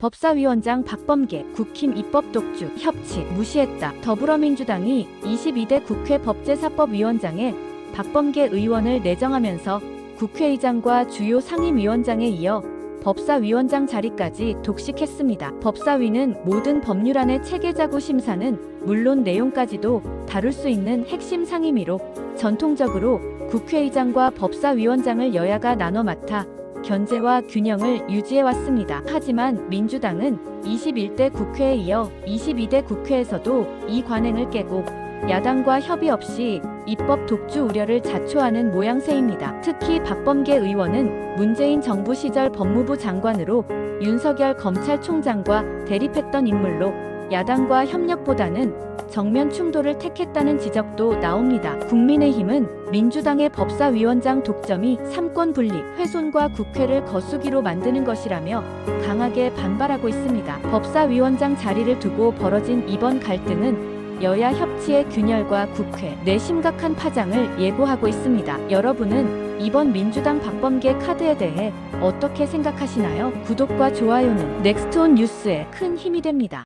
법사위원장 박범계 국힘 입법 독주 협치 무시했다. 더불어민주당이 22대 국회 법제사법위원장에 박범계 의원을 내정하면서 국회의장과 주요 상임위원장에 이어 법사위원장 자리까지 독식했습니다. 법사위는 모든 법률안의 체계자구 심사는 물론 내용까지도 다룰 수 있는 핵심 상임위로 전통적으로 국회의장과 법사위원장을 여야가 나눠 맡아 견제와 균형을 유지해 왔습니다. 하지만 민주당은 21대 국회에 이어 22대 국회에서도 이 관행을 깨고 야당과 협의 없이 입법 독주 우려를 자초하는 모양새입니다. 특히 박범계 의원은 문재인 정부 시절 법무부 장관으로 윤석열 검찰총장과 대립했던 인물로 야당과 협력보다는 정면 충돌을 택했다는 지적도 나옵니다. 국민의힘은 민주당의 법사위원장 독점이 삼권 분립, 훼손과 국회를 거수기로 만드는 것이라며 강하게 반발하고 있습니다. 법사위원장 자리를 두고 벌어진 이번 갈등은 여야 협치의 균열과 국회 내 심각한 파장을 예고하고 있습니다. 여러분은 이번 민주당 박범계 카드에 대해 어떻게 생각하시나요? 구독과 좋아요는 넥스트온 뉴스에 큰 힘이 됩니다.